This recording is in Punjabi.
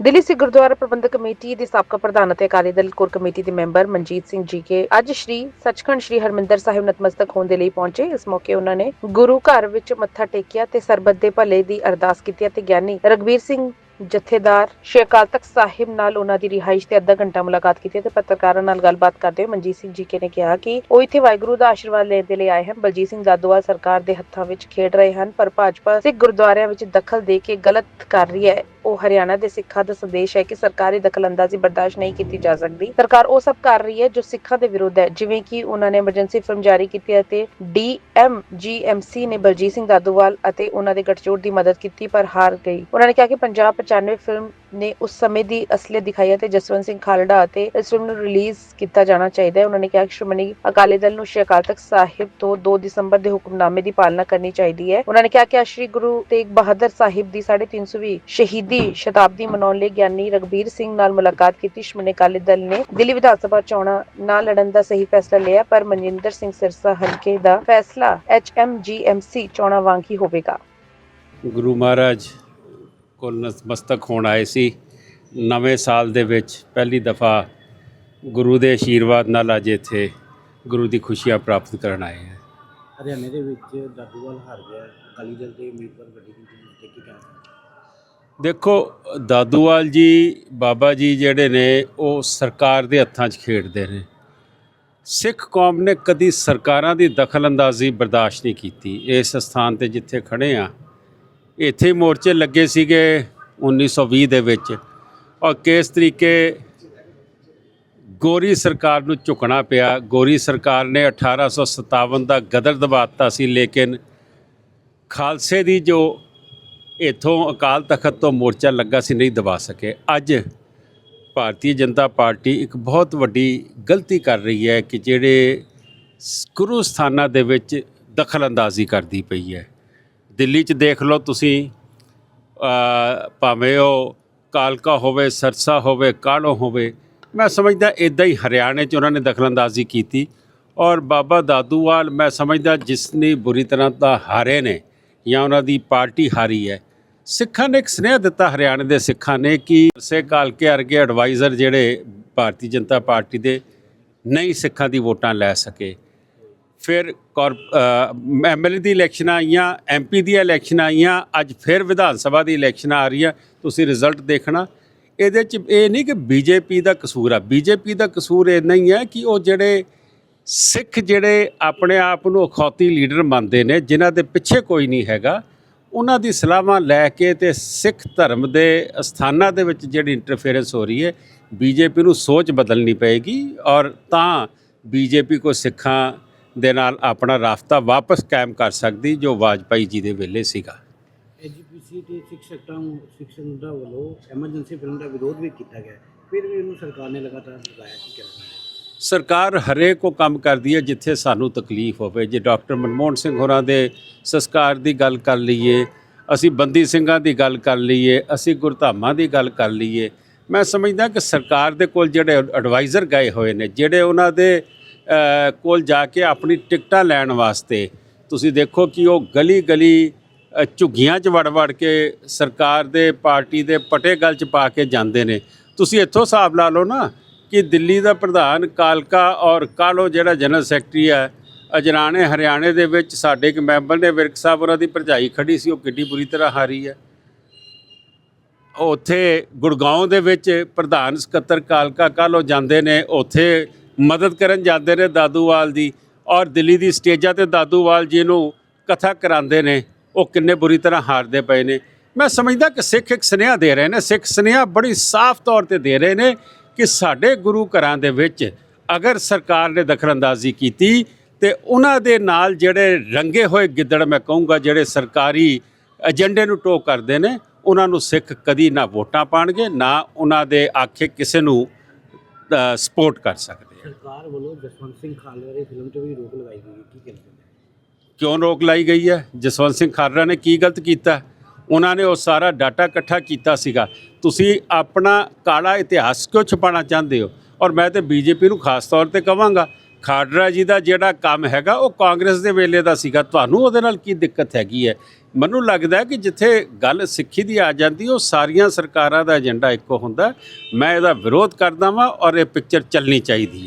ਦਿੱਲੀ ਸਿੱਖ ਗੁਰਦੁਆਰਾ ਪ੍ਰਬੰਧਕ ਕਮੇਟੀ ਦੇ ਸਾਬਕਾ ਪ੍ਰਧਾਨ ਅਤੇ ਅਕਾਲੀ ਦਲ ਕੋਰ ਕਮੇਟੀ ਦੇ member Manjit Singh G K ਅੱਜ ਸ਼੍ਰੀ ਸੱਚਖੰਡ ਸ਼੍ਰੀ ਹਰਮਿੰਦਰ ਸਾਹਿਬ ਨਤਮਸਤਕ ਹੋਣ ਦੇ ਲਈ ਪਹੁੰਚੇ। ਇਸ ਮੌਕੇ ਉਹਨਾਂ ਨੇ ਗੁਰੂ ਘਰ ਵਿੱਚ ਮੱਥਾ ਟੇਕਿਆ ਤੇ ਸਰਬੱਤ ਦੇ ਭਲੇ ਦੀ ਅਰਦਾਸ ਕੀਤੀ ਅਤੇ ਗਿਆਨੀ ਰਗਵੀਰ ਸਿੰਘ ਜਥੇਦਾਰ ਸ਼੍ਰੀ ਅਕਾਲ ਤਖਤ ਸਾਹਿਬ ਨਾਲ ਉਹਨਾਂ ਦੀ ਰਿਹਾਇਸ਼ ਤੇ ਅੱਧਾ ਘੰਟਾ ਮੁਲਾਕਾਤ ਕੀਤੀ ਤੇ ਪੱਤਰਕਾਰਾਂ ਨਾਲ ਗੱਲਬਾਤ ਕਰਦੇ ਹੋਏ ਮਨਜੀਤ ਸਿੰਘ ਜੀ ਕੇ ਨੇ ਕਿਹਾ ਕਿ ਉਹ ਇੱਥੇ ਵਾਹਿਗੁਰੂ ਦਾ ਆਸ਼ੀਰਵਾਦ ਲੈਣ ਦੇ ਲਈ ਆਏ ਹਨ। ਬਲਜੀਤ ਸਿੰਘ ਦਾਦੋਵਾਲ ਸਰਕਾਰ ਦੇ ਹੱਥਾਂ ਵਿੱਚ ਖੇਡ ਰਹੇ ਹਨ, ਪਰ ਭਾਜਪਾ ਸਿੱਖ ਗੁਰਦੁਆਰਿਆਂ ਵਿੱਚ ਦਖਲ ਦੇ ਕੇ ਗਲਤ ਕਰ ਰਹੀ ਹੈ। ਉਹ ਹਰਿਆਣਾ ਦੇ ਸਿੱਖਾਂ ਦਾ ਸੰਦੇਸ਼ ਹੈ ਕਿ ਸਰਕਾਰੀ ਦਖਲਅੰਦਾਜ਼ੀ ਬਰਦਾਸ਼ਤ ਨਹੀਂ ਕੀਤੀ ਜਾ ਸਕਦੀ। ਸਰਕਾਰ ਉਹ ਸਭ ਕਰ ਰਹੀ ਹੈ ਜੋ ਸਿੱਖਾਂ ਦੇ ਵਿਰੁੱਧ ਹੈ, ਜਿਵੇਂ ਕਿ ਉਹਨਾਂ ਨੇ ਐਮਰਜੈਂਸੀ ਫਿਲਮ ਜਾਰੀ ਕੀਤੀ ਹੈ ਅਤੇ ਡੀਐਮਜੀਐਮਸੀ ਨੇ ਬਲਜੀਤ ਸਿੰਘ ਦਾਦੂਵਾਲ ਅਤੇ ਉਹਨਾਂ ਦੇ ਗਠਜੋੜ ਦੀ ਮਦਦ ਕੀਤੀ ਪਰ ਹਾਰ ਗਈ। ਉਹਨਾਂ ਨੇ ਕਿਹਾ ਕਿ ਪੰਜਾਬ 95 ਫਿਲਮ ਨੇ ਉਸ ਸਮੇਂ ਦੀ ਅਸਲੀਅਤ ਦਿਖਾਈ ਹੈ ਤੇ ਜਸਵੰਤ ਸਿੰਘ ਖਾਲੜਾ ਅਤੇ ਇਸ ਫਿਲਮ ਨੂੰ ਰਿਲੀਜ਼ ਕੀਤਾ ਜਾਣਾ ਚਾਹੀਦਾ ਹੈ। ਉਹਨਾਂ ਨੇ ਕਿਹਾ ਕਿ ਸ਼੍ਰੋਮਣੀ ਅਕਾਲੀ ਦਲ ਨੂੰ ਸ਼੍ਰੀ ਅਕਾਲ ਤਖਤ ਸਾਹਿਬ ਤੋਂ 2 ਦਸੰਬਰ ਦੇ ਹੁਕਮਨਾਮੇ ਦੀ ਪਾਲਣਾ ਕਰਨੀ ਚਾਹੀਦੀ ਹੈ। ਉਹਨਾਂ ਨੇ ਕਿਹਾ ਕਿ ਸ਼੍ਰੀ ਗੁਰੂ ਤੇਗ ਬਹਾਦਰ ਸਾਹਿਬ ਦੀ 350ਵੀਂ ਸ਼ਹੀਦੀ ਸ਼ਤਾਬਦੀ ਮਨਾਉਣ ਲਈ ਗਿਆਨੀ ਰਗਬੀਰ ਸਿੰਘ ਨਾਲ ਮੁਲਾਕਾਤ ਕੀਤੀ। ਸ਼੍ਰੋਮਣੀ ਅਕਾਲੀ ਦਲ ਨੇ ਦਿੱਲੀ ਵਿਧਾਨ ਸਭਾ ਚੋਣਾਂ ਨਾ ਲੜਨ ਦਾ ਸਹੀ ਫੈਸਲਾ ਲਿਆ, ਪਰ ਮਨਜਿੰਦਰ ਸਿੰਘ ਸਿਰਸਾ ਹਲਕੇ ਦਾ ਫੈਸਲਾ ਐਚਐਮਜੀਐਮਸੀ ਚੋਣਾਂ ਵਾਂਗ ਹੀ ਹੋਵੇਗਾ। ਗੁਰੂ ਮਹਾਰਾਜ ਕੋਲ ਨਤਮਸਤਕ ਹੋਣ ਆਏ ਸੀ। ਨਵੇਂ ਸਾਲ ਦੇ ਵਿੱਚ ਪਹਿਲੀ ਦਫਾ ਗੁਰੂ ਦੇ ਆਸ਼ੀਰਵਾਦ ਨਾਲ ਅੱਜ ਇੱਥੇ ਗੁਰੂ ਦੀ ਖੁਸ਼ੀਆਂ ਪ੍ਰਾਪਤ ਕਰਨ ਆਏ ਹਾਂ। ਹਰਿਆਣੇ ਦੇ ਵਿੱਚ ਦਾਦੂਵਾਲ ਹਾਰ ਗਿਆ। ਅਕਾਲੀ ਦਲ ਦੇ ਉਮੀਦਵਾਰ ਵੱਡੀ ਗਿਣਤੀ ਵਿੱਚ ਤੇ ਕੀ ਕਹਿਣਾ ਦੇਖੋ ਦਾਦੂਵਾਲ ਜੀ ਬਾਬਾ ਜੀ ਜਿਹੜੇ ਨੇ ਉਹ ਸਰਕਾਰ ਦੇ ਹੱਥਾਂ 'ਚ ਖੇਡਦੇ ਨੇ। ਸਿੱਖ ਕੌਮ ਨੇ ਕਦੀ ਸਰਕਾਰਾਂ ਦੀ ਦਖਲਅੰਦਾਜ਼ੀ ਬਰਦਾਸ਼ਤ ਨਹੀਂ ਕੀਤੀ। ਇਸ ਸਥਾਨ ਤੇ ਜਿੱਥੇ ਖੜੇ ਆ ਇੱਥੇ ਮੋਰਚੇ ਲੱਗੇ ਸੀਗੇ 1920 ਦੇ ਵਿੱਚ। ਔਰ ਕਿਸ ਤਰੀਕੇ ਗੋਰੀ ਸਰਕਾਰ ਨੂੰ ਝੁਕਣਾ ਪਿਆ। ਗੋਰੀ ਸਰਕਾਰ ਨੇ 1857 ਦਾ ਗਦਰ ਦਬਾਤਾ ਸੀ, ਲੇਕਿਨ ਖਾਲਸੇ ਦੀ ਜੋ ਇਥੋਂ ਅਕਾਲ ਤਖਤ ਤੋਂ ਮੋਰਚਾ ਲੱਗਾ ਸੀ, ਨਹੀਂ ਦਬਾ ਸਕੇ। ਅੱਜ ਭਾਰਤੀ ਜਨਤਾ ਪਾਰਟੀ ਇੱਕ ਬਹੁਤ ਵੱਡੀ ਗਲਤੀ ਕਰ ਰਹੀ ਹੈ ਕਿ ਜਿਹੜੇ ਗੁਰੂ ਸਥਾਨਾਂ ਦੇ ਵਿੱਚ ਦਖਲਅੰਦਾਜ਼ੀ ਕਰਦੀ ਪਈ ਹੈ। ਦਿੱਲੀ 'ਚ ਦੇਖ ਲਓ ਤੁਸੀਂ ਭਾਵੇਂ ਉਹ ਕਾਲਕਾ ਹੋਵੇ, ਸਰਸਾ ਹੋਵੇ, ਕਾਲੋ ਹੋਵੇ, ਮੈਂ ਸਮਝਦਾ ਇਦਾਂ ਹੀ ਹਰਿਆਣੇ 'ਚ ਉਹਨਾਂ ਨੇ ਦਖਲਅੰਦਾਜ਼ੀ ਕੀਤੀ ਔਰ ਬਾਬਾ ਦਾਦੂਵਾਲ ਮੈਂ ਸਮਝਦਾ ਜਿਸ ਨੇ ਬੁਰੀ ਤਰ੍ਹਾਂ ਤਾਂ ਹਾਰੇ ਨੇ ਜਾਂ ਉਹਨਾਂ ਦੀ ਪਾਰਟੀ ਹਾਰੀ ਹੈ, ਸਿੱਖਾਂ ਨੇ ਇੱਕ ਸਨੇਹ ਦਿੱਤਾ ਹਰਿਆਣੇ ਦੇ ਸਿੱਖਾਂ ਨੇ ਕਿ ਸੇ ਕਾਲਕੇ ਵਰਗੇ ਐਡਵਾਈਜ਼ਰ ਜਿਹੜੇ ਭਾਰਤੀ ਜਨਤਾ ਪਾਰਟੀ ਦੇ ਨਹੀਂ ਸਿੱਖਾਂ ਦੀ ਵੋਟਾਂ ਲੈ ਸਕੇ। ਫਿਰ ਐਮਐਲਏ ਦੀ ਇਲੈਕਸ਼ਨ ਆਈਆਂ ਐਮਪੀ ਦੀਆਂ ਇਲੈਕਸ਼ਨ ਆਈਆਂ, ਅੱਜ ਫਿਰ ਵਿਧਾਨ ਸਭਾ ਦੀ ਇਲੈਕਸ਼ਨ ਆ ਰਹੀਆਂ ਤੁਸੀਂ ਰਿਜ਼ਲਟ ਦੇਖਣਾ। ਇਹਦੇ ਚ ਇਹ ਨਹੀਂ ਕਿ ਬੀਜੇਪੀ ਦਾ ਕਸੂਰ ਆ। ਬੀਜੇਪੀ ਦਾ ਕਸੂਰ ਇਹ ਨਹੀਂ ਹੈ ਕਿ ਉਹ ਜਿਹੜੇ ਸਿੱਖ ਜਿਹੜੇ ਆਪਣੇ ਆਪ ਨੂੰ ਅਖੌਤੀ ਲੀਡਰ ਮੰਨਦੇ ਨੇ, ਜਿਨ੍ਹਾਂ ਦੇ ਪਿੱਛੇ ਕੋਈ ਨਹੀਂ ਹੈਗਾ, ਉਹਨਾਂ ਦੀ ਸਲਾਹਾਂ ਲੈ ਕੇ ਤੇ ਸਿੱਖ ਧਰਮ ਦੇ ਅਸਥਾਨਾਂ ਦੇ ਵਿੱਚ ਜਿਹੜੀ ਇੰਟਰਫੇਰੈਂਸ ਹੋ ਰਹੀ ਹੈ ਬੀਜੇਪੀ ਨੂੰ ਸੋਚ ਬਦਲਣੀ ਪਏਗੀ ਔਰ ਤਾਂ ਬੀਜੇਪੀ ਕੋ ਸਿੱਖਾਂ ਦੇ ਨਾਲ ਆਪਣਾ ਰਾਫਤਾ ਵਾਪਸ ਕਾਇਮ ਕਰ ਸਕਦੀ ਜੋ ਵਾਜਪਾਈ ਜੀ ਦੇ ਵੇਲੇ ਸੀਗਾ। ਐਜੀਪੀਸੀ ਤੇ ਸਿੱਖ ਸੈਕਟਰਾਂ ਸਿੱਖ ਸੰਗਠਨਾਂ ਵੱਲੋਂ ਐਮਰਜੈਂਸੀ ਫਿਲਮ ਦਾ ਵਿਰੋਧ ਵੀ ਕੀਤਾ ਗਿਆ। ਫਿਰ ਵੀ ਉਹਨੂੰ ਸਰਕਾਰ ਨੇ ਲਗਾਤਾਰ ਲਗਾਇਆ ਕੀ ਕਹਿਣਾ ਸਰਕਾਰ ਹਰੇਕ ਕੋ ਕੰਮ ਕਰਦੀ ਹੈ ਜਿੱਥੇ ਸਾਨੂੰ ਤਕਲੀਫ ਹੋਵੇ। ਜੇ ਡਾਕਟਰ ਮਨਮੋਹਨ ਸਿੰਘ ਹੋਰਾਂ ਦੇ ਸੰਸਕਾਰ ਦੀ ਗੱਲ ਕਰ ਲਈਏ ਅਸੀਂ ਬੰਦੀ ਸਿੰਘਾਂ ਦੀ ਗੱਲ ਕਰ ਲਈਏ ਅਸੀਂ ਗੁਰਧਾਮਾਂ ਦੀ ਗੱਲ ਕਰ ਲਈਏ ਮੈਂ ਸਮਝਦਾ ਕਿ ਸਰਕਾਰ ਦੇ ਕੋਲ ਜਿਹੜੇ ਐਡਵਾਈਜ਼ਰ ਗਏ ਹੋਏ ਨੇ ਜਿਹੜੇ ਉਹਨਾਂ ਦੇ ਕੋਲ ਜਾ ਕੇ ਆਪਣੀ ਟਿਕਟਾਂ ਲੈਣ ਵਾਸਤੇ। ਤੁਸੀਂ ਦੇਖੋ ਕਿ ਉਹ ਗਲੀ ਗਲੀ ਝੁੱਗੀਆਂ 'ਚ ਵੜ ਵੜ ਕੇ ਸਰਕਾਰ ਦੇ, ਪਾਰਟੀ ਦੇ ਪਟੇ ਗਲ 'ਚ ਪਾ ਕੇ ਜਾਂਦੇ ਨੇ। ਤੁਸੀਂ ਇੱਥੋਂ ਹਿਸਾਬ ਲਾ ਲਓ ਨਾ ਕਿ ਦਿੱਲੀ ਦਾ ਪ੍ਰਧਾਨ ਕਾਲਕਾ ਔਰ ਕਾਲੋ ਜਿਹੜਾ ਜਨਰਲ ਸੈਕਟਰੀ ਹੈ, ਅਜਰਾਣੇ, ਹਰਿਆਣੇ ਦੇ ਵਿੱਚ ਸਾਡੇ ਇੱਕ ਮੈਂਬਰ ਨੇ ਵਿਰਕ ਸਾਹਿਬ ਉਹਨਾਂ ਦੀ ਭਰਜਾਈ ਖੜੀ ਸੀ, ਉਹ ਕਿੱਡੀ ਬੁਰੀ ਤਰ੍ਹਾਂ ਹਾਰੀ ਹੈ। ਉੱਥੇ ਗੁੜਗਾਉਂ ਦੇ ਵਿੱਚ ਪ੍ਰਧਾਨ ਸਕੱਤਰ ਕਾਲਕਾ ਕਾਲੋ ਜਾਂਦੇ ਨੇ, ਉੱਥੇ ਮਦਦ ਕਰਨ ਜਾਂਦੇ ਨੇ ਦਾਦੂਵਾਲ ਦੀ ਔਰ ਦਿੱਲੀ ਦੀ ਸਟੇਜਾਂ ਤੇ ਦਾਦੂਵਾਲ ਜੀ ਨੂੰ ਕਥਾ ਕਰਾਉਂਦੇ ਨੇ, ਉਹ ਕਿੰਨੇ ਬੁਰੀ ਤਰ੍ਹਾਂ ਹਾਰਦੇ ਪਏ ਨੇ। ਮੈਂ ਸਮਝਦਾ ਕਿ ਸਿੱਖ ਇੱਕ ਸੁਨੇਹਾ ਦੇ ਰਹੇ ਨੇ, ਸਿੱਖ ਸੁਨੇਹਾ ਬੜੀ ਸਾਫ਼ ਤੌਰ ਤੇ ਦੇ ਰਹੇ ਨੇ ਕਿ ਸਾਡੇ ਗੁਰੂ ਘਰਾਂ ਦੇ ਵਿੱਚ ਅਗਰ ਸਰਕਾਰ ਨੇ ਦਖਲਅੰਦਾਜ਼ੀ ਕੀਤੀ ਤੇ ਉਹਨਾਂ ਦੇ ਨਾਲ ਜਿਹੜੇ ਰੰਗੇ ਹੋਏ ਗਿੱਦੜ ਮੈਂ ਕਹੂੰਗਾ, ਜਿਹੜੇ ਸਰਕਾਰੀ ਏਜੰਡੇ ਨੂੰ ਟੋ ਕਰਦੇ ਨੇ, ਉਹਨਾਂ ਨੂੰ ਸਿੱਖ ਕਦੀ ਨਾ ਵੋਟਾਂ ਪਾਣਗੇ, ਨਾ ਉਹਨਾਂ ਦੇ ਆਖੇ ਕਿਸੇ ਨੂੰ ਸਪੋਰਟ ਕਰ ਸਕਦੇ। ਸਰਕਾਰ ਵੱਲੋਂ ਜਸਵੰਤ ਸਿੰਘ ਖਾਲੜਾ ਦੀ ਫਿਲਮ ਤੇ ਵੀ ਰੋਕ ਲਗਾਈ ਗਈ ਹੈ। ਕੀ ਕਹਿਣਾ ਚਾਹੁੰਦੇ ਕਿਉਂ ਰੋਕ ਲਾਈ ਗਈ ਹੈ? ਜਸਵੰਤ ਸਿੰਘ ਖਾਲੜਾ ਨੇ ਕੀ ਗਲਤ ਕੀਤਾ? ਉਹਨਾਂ ਨੇ ਉਹ ਸਾਰਾ ਡਾਟਾ ਇਕੱਠਾ ਕੀਤਾ ਸੀਗਾ। ਤੁਸੀਂ ਆਪਣਾ ਕਾਲਾ ਇਤਿਹਾਸ ਕਿਉਂ ਛੁਪਾਉਣਾ ਚਾਹੁੰਦੇ ਹੋ? ਔਰ ਮੈਂ ਤੇ ਬੀਜੇਪੀ ਨੂੰ ਖਾਸ ਤੌਰ ਤੇ ਕਹਾਂਗਾ ਖਾਡਰਾ ਜੀ ਦਾ ਜਿਹੜਾ ਕੰਮ ਹੈਗਾ, ਉਹ ਕਾਂਗਰਸ ਦੇ ਵੇਲੇ ਦਾ ਸੀਗਾ। ਤੁਹਾਨੂੰ ਉਹਦੇ ਨਾਲ ਕੀ ਦਿੱਕਤ ਹੈਗੀ ਹੈ? ਮੈਨੂੰ ਲੱਗਦਾ ਕਿ ਜਿੱਥੇ ਗੱਲ ਸਿੱਖੀ ਦੀ ਆ ਜਾਂਦੀ, ਉਹ ਸਾਰੀਆਂ ਸਰਕਾਰਾਂ ਦਾ ਏਜੰਡਾ ਇੱਕੋ ਹੁੰਦਾ। ਮੈਂ ਇਹਦਾ ਵਿਰੋਧ ਕਰਦਾ ਵਾਂ ਔਰ ਇਹ ਪਿਕਚਰ ਚੱਲਣੀ ਚਾਹੀਦੀ ਹੈ।